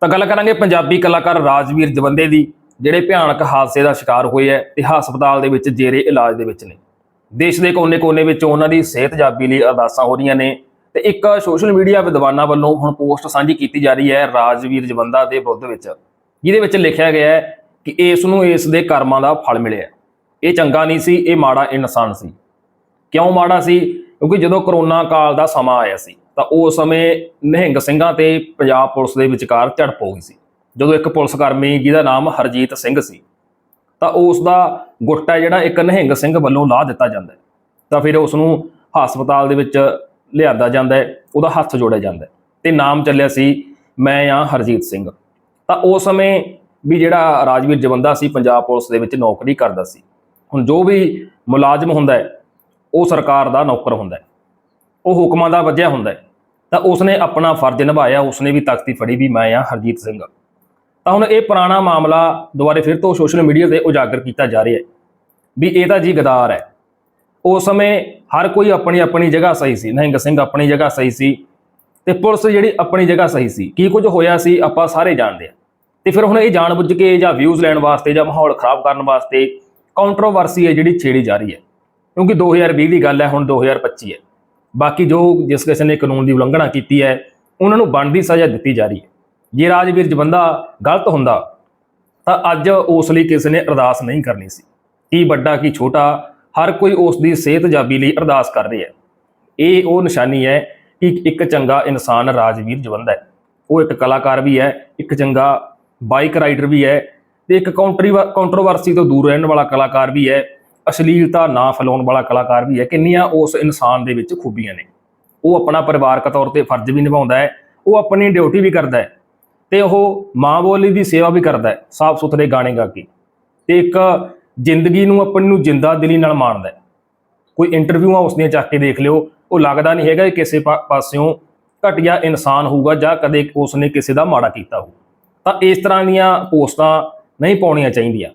ਤਾਂ ਗੱਲ ਕਰਾਂਗੇ ਪੰਜਾਬੀ ਕਲਾਕਾਰ ਰਾਜਵੀਰ ਜਵੰਦੇ ਦੀ, ਜਿਹੜੇ ਭਿਆਨਕ ਹਾਦਸੇ ਦਾ ਸ਼ਿਕਾਰ ਹੋਏ ਹੈ ਤੇ ਹਸਪਤਾਲ ਦੇ ਵਿੱਚ ਜੇਰੇ ਇਲਾਜ ਦੇ ਵਿੱਚ ਨੇ। ਦੇਸ਼ ਦੇ ਕੋਨੇ-ਕੋਨੇ ਵਿੱਚ ਉਹਨਾਂ ਦੀ ਸਿਹਤਯਾਬੀ ਲਈ ਅਰਦਾਸਾਂ ਹੋ ਰਹੀਆਂ ਨੇ ਤੇ ਇੱਕ ਸੋਸ਼ਲ ਮੀਡੀਆ ਵਿਦਵਾਨਾਂ ਵੱਲੋਂ ਹੁਣ ਪੋਸਟ ਸਾਂਝੀ ਕੀਤੀ ਜਾ ਰਹੀ ਹੈ ਰਾਜਵੀਰ ਜਵੰਦਾ ਦੇ ਵਿਰੁੱਧ ਵਿੱਚ, ਜਿਹਦੇ ਵਿੱਚ ਲਿਖਿਆ ਗਿਆ ਹੈ ਕਿ ਇਸ ਨੂੰ ਇਸ ਦੇ ਕਰਮਾਂ ਦਾ ਫਲ ਮਿਲਿਆ ਇਹ ਚੰਗਾ ਨਹੀਂ ਸੀ, ਇਹ ਮਾੜਾ ਇਨਸਾਨ ਸੀ। ਕਿਉਂ ਮਾੜਾ ਸੀ? ਕਿਉਂਕਿ ਜਦੋਂ ਕਰੋਨਾ ਕਾਲ ਦਾ ਸਮਾਂ ਆਇਆ ਸੀ ਤਾਂ ਉਸ ਸਮੇਂ ਨਿਹੰਗ ਸਿੰਘਾਂ ਤੇ ਪੰਜਾਬ ਪੁਲਿਸ ਦੇ ਵਿਚਕਾਰ ਝੜਪ ਹੋ ਗਈ ਸੀ। ਜਦੋਂ ਇੱਕ ਪੁਲਿਸ ਕਰਮੀ ਜਿਹਦਾ ਨਾਮ ਹਰਜੀਤ ਸਿੰਘ ਸੀ, ਤਾਂ ਉਸ ਦਾ ਗੁੱਟਾ ਜਿਹੜਾ ਇੱਕ ਨਿਹੰਗ ਸਿੰਘ ਵੱਲੋਂ ਲਾਹ ਦਿੱਤਾ ਜਾਂਦਾ ਹੈ। ਤਾਂ ਫਿਰ ਉਸ ਨੂੰ ਹਸਪਤਾਲ ਦੇ ਵਿੱਚ ਲਿਆਂਦਾ ਜਾਂਦਾ ਹੈ, ਉਹਦਾ ਹੱਥ ਜੋੜਿਆ ਜਾਂਦਾ ਹੈ ਤੇ ਨਾਮ ਚੱਲਿਆ ਸੀ, ਮੈਂ ਆ ਹਰਜੀਤ ਸਿੰਘ। ਤਾਂ ਉਸ ਸਮੇਂ ਵੀ ਜਿਹੜਾ ਰਾਜਵੀਰ ਜਵੰਦਾ ਸੀ, ਪੰਜਾਬ ਪੁਲਿਸ ਦੇ ਵਿੱਚ ਨੌਕਰੀ ਕਰਦਾ ਸੀ। ਹੁਣ ਜੋ ਵੀ ਮੁਲਾਜ਼ਮ ਹੁੰਦਾ ਹੈ, ਉਹ ਸਰਕਾਰ ਦਾ ਨੌਕਰ ਹੁੰਦਾ ਹੈ। ਉਹ ਹੁਕਮਾਂ ਦਾ ਵੱਜਿਆ ਹੁੰਦਾ ਹੈ। ਤਾਂ ਉਸਨੇ ਆਪਣਾ ਫਰਜ਼ ਨਿਭਾਇਆ, ਉਸਨੇ ਵੀ ਤਖਤੀ ਫੜੀ ਵੀ ਮੈਂ ਆ ਹਰਜੀਤ ਸਿੰਘ। ਤਾਂ ਹੁਣ ਇਹ ਪੁਰਾਣਾ ਮਾਮਲਾ ਦੁਬਾਰੇ ਫਿਰ ਤੋਂ ਸੋਸ਼ਲ ਮੀਡੀਆ ਤੇ ਉਜਾਗਰ ਕੀਤਾ ਜਾ ਰਿਹਾ ਹੈ ਵੀ ਇਹ ਤਾਂ ਜੀ ਗਦਾਰ ਹੈ। ਉਸ ਸਮੇਂ ਹਰ ਕੋਈ ਆਪਣੀ ਆਪਣੀ ਜਗ੍ਹਾ ਸਹੀ ਸੀ, ਨਹਿੰਗ ਸਿੰਘ ਆਪਣੀ ਜਗ੍ਹਾ ਸਹੀ ਸੀ ਤੇ ਪੁਲਿਸ ਜਿਹੜੀ ਆਪਣੀ ਜਗ੍ਹਾ ਸਹੀ ਸੀ, ਕੀ ਕੁਝ ਹੋਇਆ ਸੀ ਆਪਾਂ ਸਾਰੇ ਜਾਣਦੇ ਆ ਤੇ ਫਿਰ ਹੁਣ ਇਹ ਜਾਣਬੁੱਝ ਕੇ ਜਾਂ ਵਿਊਜ਼ ਲੈਣ ਵਾਸਤੇ ਜਾਂ ਮਾਹੌਲ ਖਰਾਬ ਕਰਨ ਵਾਸਤੇ ਕੌਂਟਰੋਵਰਸੀ ਹੈ ਜਿਹੜੀ ਛੇੜੀ ਜਾ ਰਹੀ ਹੈ। ਕਿਉਂਕਿ 2020 ਦੀ ਗੱਲ ਹੈ, ਹੁਣ 2025 ਹੈ। ਬਾਕੀ ਜੋ ਜਿਸ ਕਿਸੇ ਨੇ ਕਾਨੂੰਨ ਦੀ ਉਲੰਘਣਾ ਕੀਤੀ ਹੈ, ਉਹਨਾਂ ਨੂੰ ਬਣਦੀ ਸਜ਼ਾ ਦਿੱਤੀ ਜਾ ਰਹੀ ਹੈ। ਜੇ ਰਾਜਵੀਰ ਜਵੰਦਾ ਗਲਤ ਹੁੰਦਾ, ਤਾਂ ਅੱਜ ਉਸ ਲਈ ਕਿਸੇ ਨੇ ਅਰਦਾਸ ਨਹੀਂ ਕਰਨੀ ਸੀ। ਕੀ ਵੱਡਾ, ਕੀ ਛੋਟਾ, ਹਰ ਕੋਈ ਉਸ ਦੀ ਸਿਹਤਯਾਬੀ ਲਈ ਅਰਦਾਸ ਕਰ ਰਿਹਾ ਹੈ। ਇਹ ਉਹ ਨਿਸ਼ਾਨੀ ਹੈ ਕਿ ਇੱਕ ਚੰਗਾ ਇਨਸਾਨ ਰਾਜਵੀਰ ਜਵੰਦਾ ਹੈ। ਉਹ ਇੱਕ ਕਲਾਕਾਰ ਵੀ ਹੈ, ਇੱਕ ਚੰਗਾ ਬਾਈਕ ਰਾਈਡਰ ਵੀ ਹੈ ਤੇ ਇੱਕ ਕਾਉਂਟਰੀ ਕੰਟਰੋਵਰਸੀ ਤੋਂ ਦੂਰ ਰਹਿਣ ਵਾਲਾ ਕਲਾਕਾਰ ਵੀ ਹੈ। ਅਸ਼ਲੀਲਤਾ ਨਾ ਫੈਲਾਉਣ ਵਾਲਾ ਕਲਾਕਾਰ ਵੀ ਹੈ। ਕਿੰਨੀਆਂ ਉਸ ਇਨਸਾਨ ਦੇ ਵਿੱਚ ਖੂਬੀਆਂ ਨੇ। ਉਹ ਆਪਣਾ ਪਰਿਵਾਰਕ ਤੌਰ ਤੇ ਫਰਜ਼ ਵੀ ਨਿਭਾਉਂਦਾ ਹੈ। ਉਹ ਆਪਣੀ ਡਿਊਟੀ ਵੀ ਕਰਦਾ ਹੈ ਤੇ ਉਹ ਮਾਂ ਬੋਲੀ ਦੀ ਸੇਵਾ ਵੀ ਕਰਦਾ ਹੈ ਸਾਫ਼ ਸੁਥਰੇ ਗਾਣੇ ਗਾ ਕੇ ਤੇ ਇੱਕ ਜ਼ਿੰਦਗੀ ਨੂੰ ਆਪਣੀ ਨੂੰ ਜਿੰਦਾ ਦਿਲੀ ਨਾਲ ਮਾਣਦਾ ਹੈ। ਕੋਈ ਇੰਟਰਵਿਊਆਂ ਉਸ ਦੀਆਂ ਚੱਕ ਕੇ ਦੇਖ ਲਿਓ। ਉਹ ਲੱਗਦਾ ਨਹੀਂ ਹੈਗਾ ਕਿ ਕਿਸੇ ਪਾ- ਪਾਸਿਓਂ ਘਟੀਆ ਇਨਸਾਨ ਹੋਊਗਾ ਜਾਂ ਕਦੇ ਉਸ ਨੇ ਕਿਸੇ ਦਾ ਮਾੜਾ ਕੀਤਾ ਹੋਊ। ਤਾਂ ਇਸ ਤਰ੍ਹਾਂ ਦੀਆਂ ਪੋਸਟਾਂ ਨਹੀਂ ਪਾਉਣੀਆਂ ਚਾਹੀਦੀਆਂ।